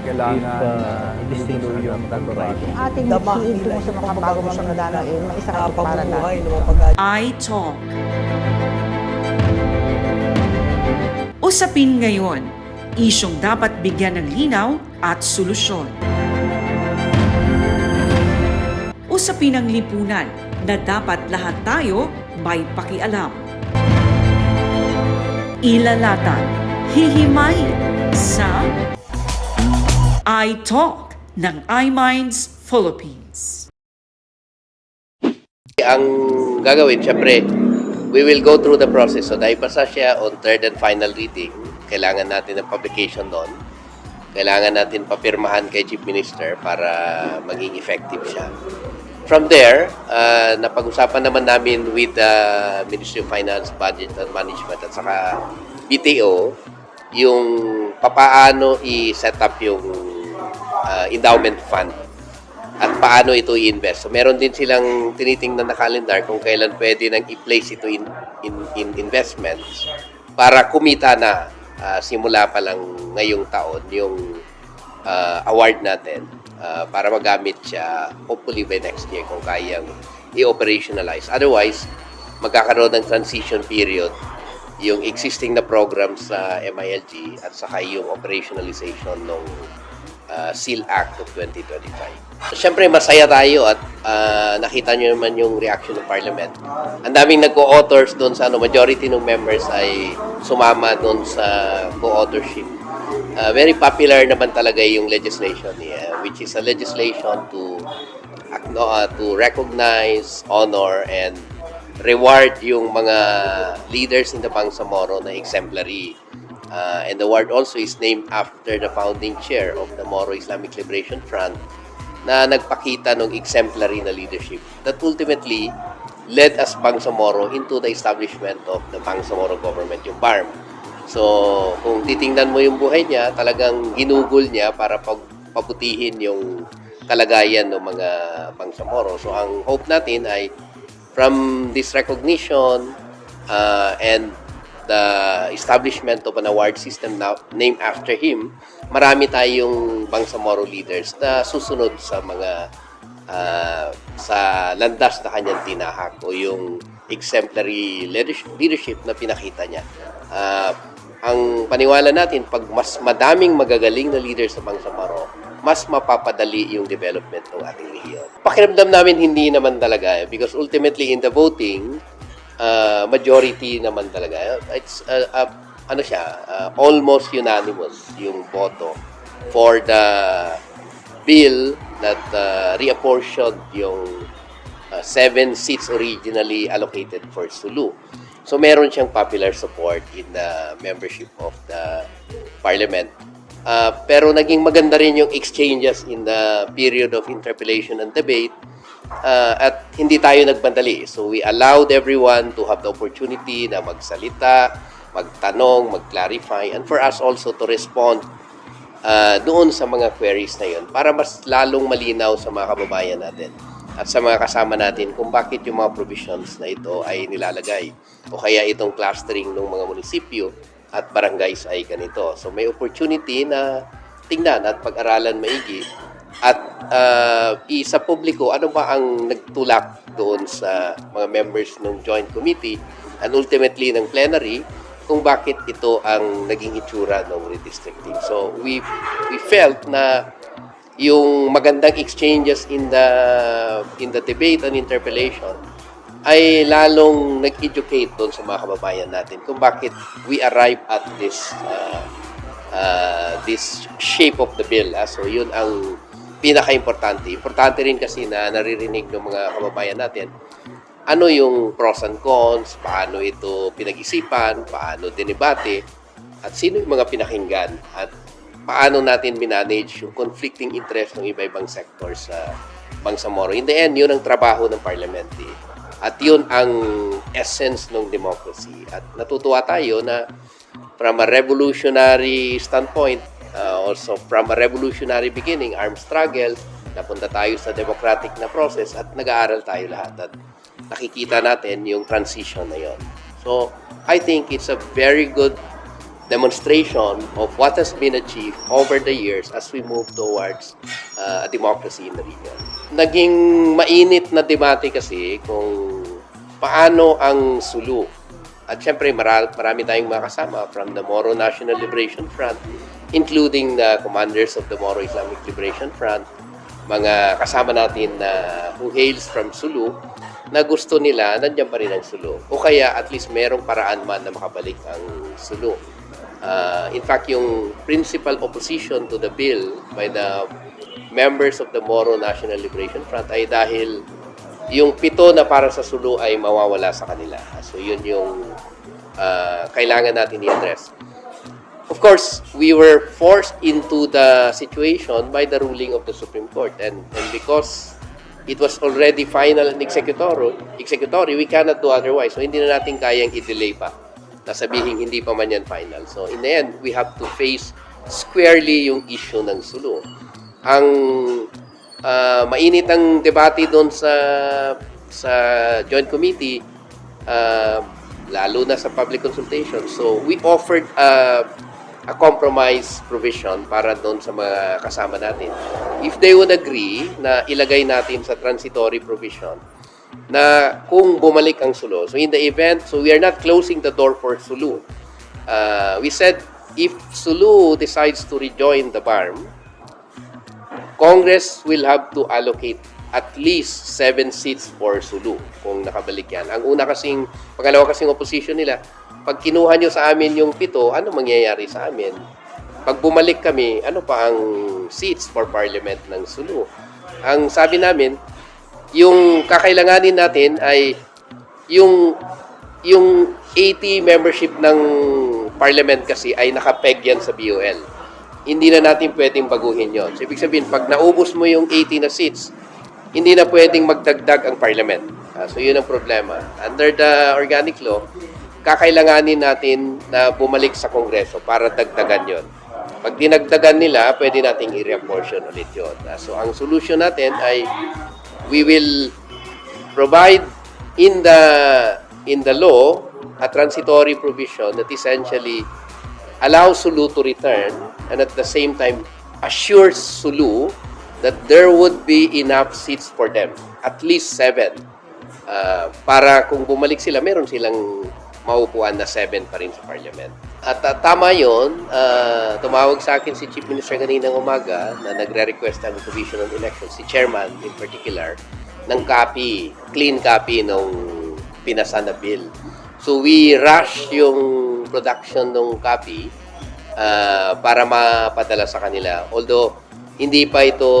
Kailangan if uh, things are yung right. ating hihiin tungo sa mga bagong mga danain, may isang para Papabuhay natin. ng mga pag iTalk. Usapin ngayon, isyong dapat bigyan ng linaw at solusyon. Usapin ng lipunan na dapat lahat tayo may pakialam. Ilalatan, hihimayin sa iTalk ng iMinds Philippines. Ang gagawin, syempre, we will go through the process. So, dahil pasa siya on third and final reading, kailangan natin ng publication doon. Kailangan natin papirmahan kay Chief Minister para maging effective siya. From there, uh, napag-usapan naman namin with the Ministry of Finance, Budget and Management at saka BTO yung papaano i-set up yung uh, endowment fund at paano ito i-invest. So meron din silang tinitingnan na calendar kung kailan pwede nang i-place ito in, in, in investments para kumita na ah, simula pa lang ngayong taon yung ah, award natin ah, para magamit siya hopefully by next year kung kayang i-operationalize. Otherwise, magkakaroon ng transition period yung existing na programs sa MILG at saka yung operationalization ng uh, SEAL Act of 2025. Siyempre, masaya tayo at ah, nakita nyo naman yung reaction ng Parliament. Ang daming nag-co-authors doon sa ano, majority ng members ay sumama doon sa co-authorship. Ah, very popular naman talaga yung legislation niya, which is a legislation to ah, to recognize, honor, and reward yung mga leaders in the Bangsamoro na exemplary. Uh, and the award also is named after the founding chair of the Moro Islamic Liberation Front na nagpakita ng exemplary na leadership that ultimately led us Bangsamoro into the establishment of the Bangsamoro government, yung BARM. So, kung titingnan mo yung buhay niya, talagang ginugol niya para pag paputihin yung kalagayan ng mga Bangsamoro. So, ang hope natin ay from this recognition uh, and the establishment of an award system now named after him, marami tayong Bangsamoro leaders na susunod sa mga uh, sa landas na kanyang tinahak o yung exemplary leadership, na pinakita niya. Uh, ang paniwala natin, pag mas madaming magagaling na leaders sa Bangsamoro, mas mapapadali yung development ng ating rehiyon. Pakiramdam namin hindi naman talaga eh, because ultimately in the voting, uh, majority naman talaga. It's uh, uh, ano siya, uh, almost unanimous yung boto for the bill that uh, reapportioned yung uh, seven seats originally allocated for Sulu. So meron siyang popular support in the membership of the parliament. Uh, pero naging maganda rin yung exchanges in the period of interpellation and debate uh, at hindi tayo nagbandali. So we allowed everyone to have the opportunity na magsalita, magtanong, mag-clarify, and for us also to respond uh, doon sa mga queries na yun para mas lalong malinaw sa mga kababayan natin at sa mga kasama natin kung bakit yung mga provisions na ito ay nilalagay o kaya itong clustering ng mga munisipyo at barangays ay ganito. So may opportunity na tingnan at pag-aralan maigi at uh, isa publiko ano ba ang nagtulak doon sa mga members ng joint committee and ultimately ng plenary kung bakit ito ang naging itsura ng redistricting. So we we felt na yung magandang exchanges in the in the debate and interpellation ay lalong nag-educate doon sa mga kababayan natin kung bakit we arrive at this uh, uh, this shape of the bill. ah. So yun ang pinaka-importante. Importante rin kasi na naririnig ng mga kababayan natin ano yung pros and cons, paano ito pinag-isipan, paano dinebate, at sino yung mga pinakinggan, at paano natin minanage yung conflicting interest ng iba-ibang sectors sa Bangsamoro. In the end, yun ang trabaho ng parliament. Eh. At yun ang essence ng democracy. At natutuwa tayo na from a revolutionary standpoint, also from a revolutionary beginning, armed struggle, napunta tayo sa democratic na process at nag-aaral tayo lahat. At nakikita natin yung transition na yon. So, I think it's a very good demonstration of what has been achieved over the years as we move towards uh, a democracy in the region. Naging mainit na debate kasi kung paano ang Sulu. At syempre, mara- marami tayong mga kasama from the Moro National Liberation Front, including the commanders of the Moro Islamic Liberation Front, mga kasama natin na who hails from Sulu, na gusto nila, nandiyan pa rin ang Sulu. O kaya at least merong paraan man na makabalik ang Sulu. Uh, in fact, yung principal opposition to the bill by the members of the Moro National Liberation Front ay dahil yung pito na para sa Sulu ay mawawala sa kanila. So yun yung uh, kailangan natin i-address. Of course, we were forced into the situation by the ruling of the Supreme Court and, and because it was already final and executory, executory, we cannot do otherwise. So hindi na natin kayang i-delay pa na sabihin hindi pa man yan final. So in the end, we have to face squarely yung issue ng Sulu. Ang ah, mainit ang debate doon sa sa joint committee ah, lalo na sa public consultation. So we offered ah, a compromise provision para doon sa mga kasama natin. If they would agree na ilagay natin sa transitory provision na kung bumalik ang Sulu. So in the event, so we are not closing the door for Sulu. Uh, we said if Sulu decides to rejoin the BARM, Congress will have to allocate at least seven seats for Sulu kung nakabalik yan. Ang una kasing, pangalawa kasing opposition nila, pag kinuha nyo sa amin yung pito, ano mangyayari sa amin? Pag bumalik kami, ano pa ang seats for parliament ng Sulu? Ang sabi namin, yung kakailanganin natin ay yung yung 80 membership ng parliament kasi ay nakapeg yan sa BOL. Hindi na natin pwedeng baguhin yon. So, ibig sabihin, pag naubos mo yung 80 na seats, hindi na pwedeng magdagdag ang parliament. Ah, so, yun ang problema. Under the organic law, kakailanganin natin na bumalik sa Kongreso para dagdagan yon. Pag dinagdagan nila, pwede nating i-reapportion ulit yun. Ah, so, ang solution natin ay we will provide in the in the law a transitory provision that essentially allows Sulu to return and at the same time assures Sulu that there would be enough seats for them, at least seven. Uh, para kung bumalik sila, meron silang maupuan na seven pa rin sa parliament. At uh, tama yun, uh, tumawag sa akin si Chief Minister kaninang umaga na nagre-request ng provisional election, si Chairman in particular, ng copy, clean copy nung pinasa na bill. So we rush yung production ng copy uh, para mapadala sa kanila. Although hindi pa ito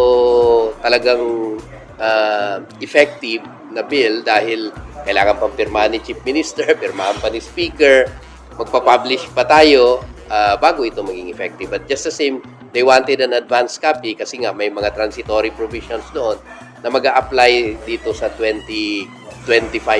talagang uh, effective na bill dahil kailangan pang pirmahan ni Chief Minister, pirmahan pa ni Speaker, magpa-publish pa tayo uh, bago ito maging effective. But just the same, they wanted an advance copy kasi nga may mga transitory provisions doon na mag apply dito sa 2025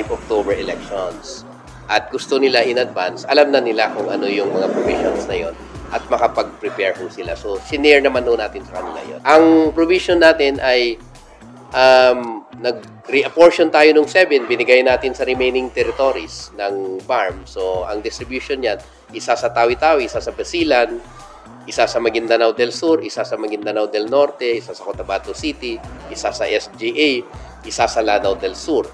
October elections. At gusto nila in advance, alam na nila kung ano yung mga provisions na yon at makapag-prepare ho sila. So, sinare naman ho natin sa kanila yon. Ang provision natin ay um, nag-reapportion tayo ng 7, binigay natin sa remaining territories ng farm. So, ang distribution niyan, isa sa Tawi-Tawi, isa sa Basilan, isa sa Maguindanao del Sur, isa sa Maguindanao del Norte, isa sa Cotabato City, isa sa SGA, isa sa Lanao del Sur.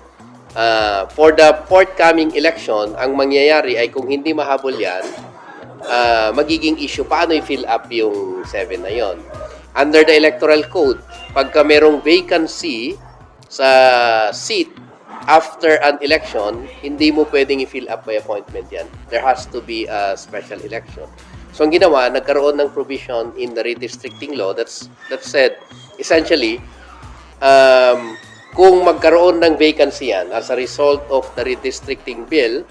Uh, for the forthcoming election, ang mangyayari ay kung hindi mahabol yan, uh, magiging issue paano i-fill up yung 7 na yon. Under the electoral code, pagka merong vacancy sa seat after an election, hindi mo pwedeng i-fill up by appointment yan. There has to be a special election. So ang ginawa, nagkaroon ng provision in the redistricting law that's that said essentially um, kung magkaroon ng vacancy yan as a result of the redistricting bill,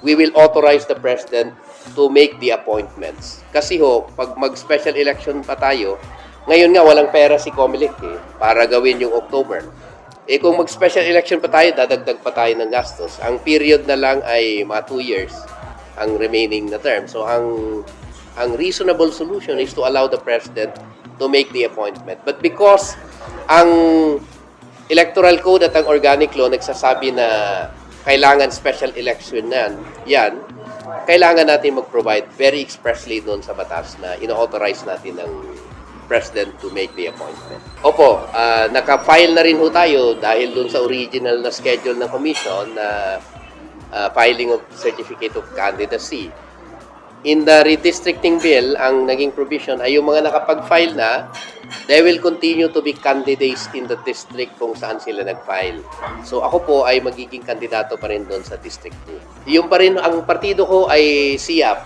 we will authorize the president to make the appointments. Kasi ho, pag mag-special election pa tayo, ngayon nga walang pera si Comelec eh, para gawin yung October. Eh kung mag-special election pa tayo, dadagdag pa tayo ng gastos. Ang period na lang ay mga 2 years ang remaining na term. So ang ang reasonable solution is to allow the president to make the appointment. But because ang electoral code at ang organic law nagsasabi na kailangan special election na yan, kailangan natin mag-provide very expressly doon sa batas na ino-authorize natin ng President to make the appointment. Opo, ah, naka-file na rin ho tayo dahil doon sa original na schedule ng commission na ah, filing of certificate of candidacy. In the redistricting bill, ang naging provision ay yung mga nakapag-file na, they will continue to be candidates in the district kung saan sila nag-file. So ako po ay magiging kandidato pa rin doon sa District 2. Yung pa rin, ang partido ko ay SIAP.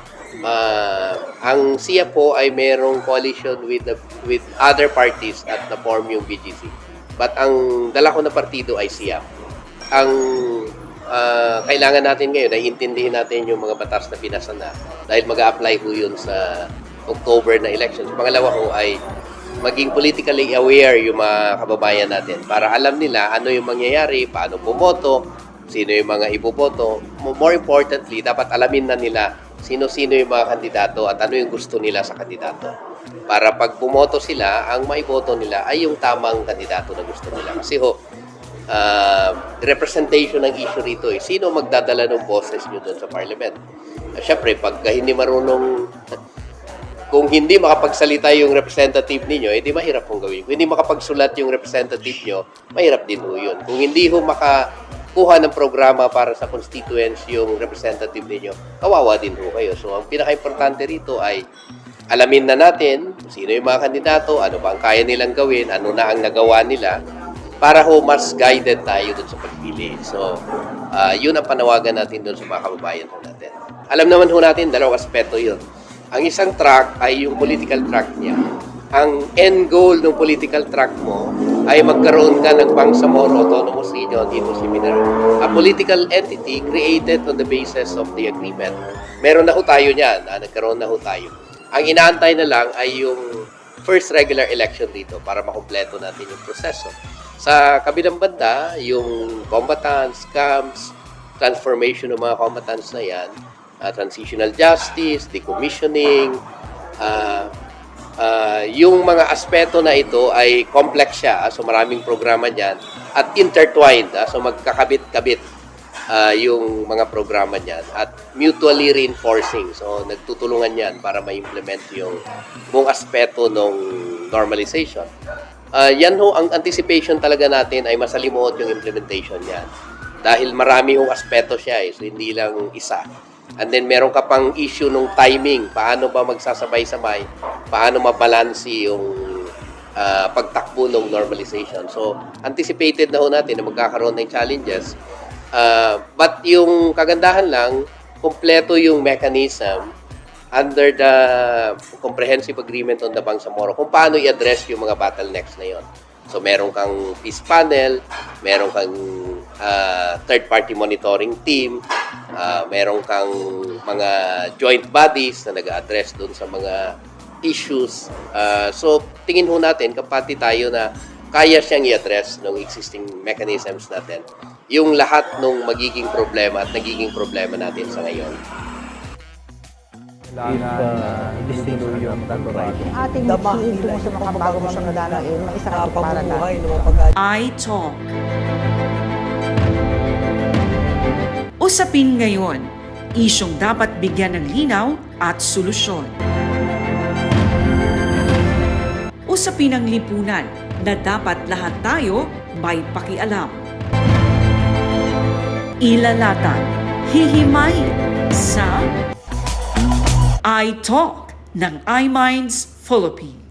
Ah, ang SIAP po ay merong coalition with the, with other parties at na-form yung BGC. But ang dala ko na partido ay SIAP. Ang ah, kailangan natin ngayon ay intindihin natin yung mga batas na pinasa na dahil mag apply ho yun sa October na elections. Pangalawa ho ay maging politically aware yung mga kababayan natin para alam nila ano yung mangyayari, paano bumoto, sino yung mga iboboto. More importantly, dapat alamin na nila sino-sino yung mga kandidato at ano yung gusto nila sa kandidato. Para pag bumoto sila, ang maiboto nila ay yung tamang kandidato na gusto nila. Kasi ho, uh, representation ng issue rito eh. Sino magdadala ng boses nyo doon sa parliament? Uh, Siyempre, pag hindi marunong kung hindi makapagsalita yung representative ninyo, edi mahirap pong gawin. Kung hindi makapagsulat yung representative nyo, mahirap din ho yun. Kung hindi ho makakuha ng programa para sa constituents yung representative ninyo, kawawa din ho kayo. So, ang pinaka-importante rito ay alamin na natin sino yung mga kandidato, ano ba ang kaya nilang gawin, ano na ang nagawa nila, para ho mas guided tayo dun sa pagpili. So, ah, yun ang panawagan natin dun sa mga kababayan natin. Alam naman ho natin, dalawang aspeto yun. Ang isang track ay yung political track niya. Ang end goal ng political track mo ay magkaroon ka ng Bangsamoro Autonomous Region dito si Mindanao. A political entity created on the basis of the agreement. Meron na ho tayo niyan. Ah, nagkaroon na ho tayo. Ang inaantay na lang ay yung first regular election dito para makumpleto natin yung proseso. Sa kabilang banda, yung combatants, camps, transformation ng mga combatants na yan, uh, transitional justice, decommissioning, uh, uh, yung mga aspeto na ito ay complex siya, ah, so maraming programa dyan, at intertwined, ah, so magkakabit-kabit ah, yung mga programa niyan at mutually reinforcing. So nagtutulungan yan para ma-implement yung buong aspeto ng normalization. Ah, yan ho, ang anticipation talaga natin ay masalimuot yung implementation niyan. Dahil marami hong aspeto siya eh, so hindi lang isa. And then meron ka pang issue nung timing, paano ba magsasabay-sabay, paano mabalansi yung ah, pagtakbo ng normalization. So, anticipated na ho natin na magkakaroon ng challenges. Ah, but yung kagandahan lang, kompleto yung mechanism under the comprehensive agreement on the Bangsamoro kung paano i-address yung mga bottlenecks na yon. So meron kang peace panel, meron kang ah, third-party monitoring team, ah, meron kang mga joint bodies na nag-address doon sa mga issues. Ah, so tingin ho natin kapati tayo na kaya siyang i-address ng existing mechanisms natin yung lahat ng magiging problema at nagiging problema natin sa ngayon. kailangan uh, distinguish yung. Yung ating Damahin tungo sa mga bago mga nadana may isang para Papamuhay natin. ng mga pag iTalk. Usapin ngayon, isyong dapat bigyan ng linaw at solusyon. Usapin ang lipunan na dapat lahat tayo may pakialam. Ilalatan, hihimay sa iTalk ng iMinds Philippines.